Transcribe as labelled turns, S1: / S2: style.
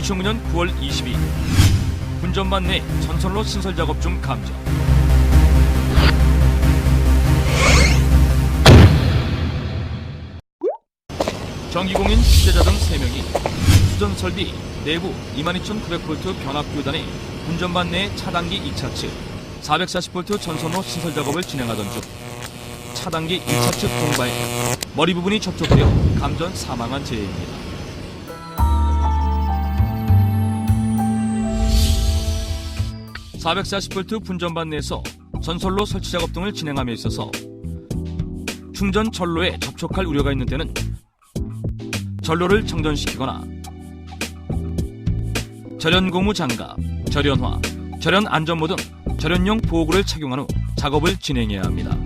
S1: 2009년 9월 22일 분전반 내 전선로 신설 작업 중 감정. 전기공인 취재자 등 3명이 수전 설비 내부 22,900V 변압 교단의 분전반 내 차단기 2차 측 440V 전선로 신설 작업을 진행하던 중 차단기 2차 측 동바에 머리 부분이 접촉되어 감전 사망한 재해입니다. (440V) 분전반 내에서 전선로 설치 작업 등을 진행함에 있어서 충전 전로에 접촉할 우려가 있는 때는 전로를 정전시키거나 절연 고무 장갑, 절연화, 절연 안전모 등 절연용 보호구를 착용한 후 작업을 진행해야 합니다.